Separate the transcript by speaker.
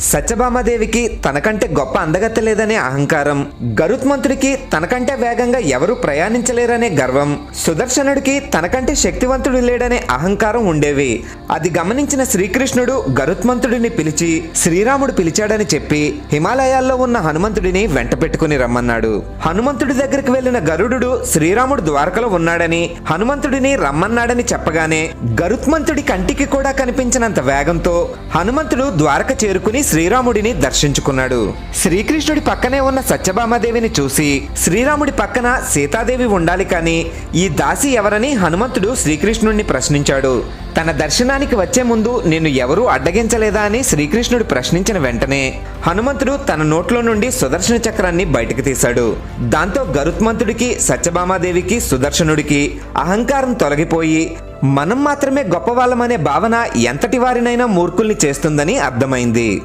Speaker 1: సత్యభామాదేవికి తనకంటే గొప్ప అందగత్త లేదనే అహంకారం గరుత్మంతుడికి తనకంటే వేగంగా ఎవరూ ప్రయాణించలేరనే గర్వం సుదర్శనుడికి తనకంటే శక్తివంతుడు లేడనే అహంకారం ఉండేవి. అది గమనించిన శ్రీకృష్ణుడు గరుత్మంతుడిని పిలిచి శ్రీరాముడు పిలిచాడని చెప్పి హిమాలయాల్లో ఉన్న హనుమంతుడిని వెంట పెట్టుకుని రమ్మన్నాడు. హనుమంతుడి దగ్గరికి వెళ్ళిన గరుడు శ్రీరాముడు ద్వారకలో ఉన్నాడని హనుమంతుడిని రమ్మన్నాడని చెప్పగానే గరుత్మంతుడి కంటికి కూడా కనిపించినంత వేగంతో హనుమంతుడు ద్వారక చేరుకుని శ్రీరాముడిని దర్శించుకున్నాడు. శ్రీకృష్ణుడి పక్కనే ఉన్న సత్యభామాదేవిని చూసి శ్రీరాముడి పక్కన సీతాదేవి ఉండాలి కానీ ఈ దాసి ఎవరని హనుమంతుడు శ్రీకృష్ణుడిని ప్రశ్నించాడు. తన దర్శనానికి వచ్చే ముందు నిన్ను ఎవరూ అడ్డగించలేదా అని శ్రీకృష్ణుడు ప్రశ్నించిన వెంటనే హనుమంతుడు తన నోట్లో నుండి సుదర్శన చక్రాన్ని బయటకు తీశాడు. దాంతో గరుత్మంతుడికి సత్యభామాదేవికి సుదర్శనుడికి అహంకారం తొలగిపోయి మనం మాత్రమే గొప్పవాళ్ళమనే భావన ఎంతటి వారినైనా మూర్ఖుల్ని చేస్తుందని అర్థమైంది.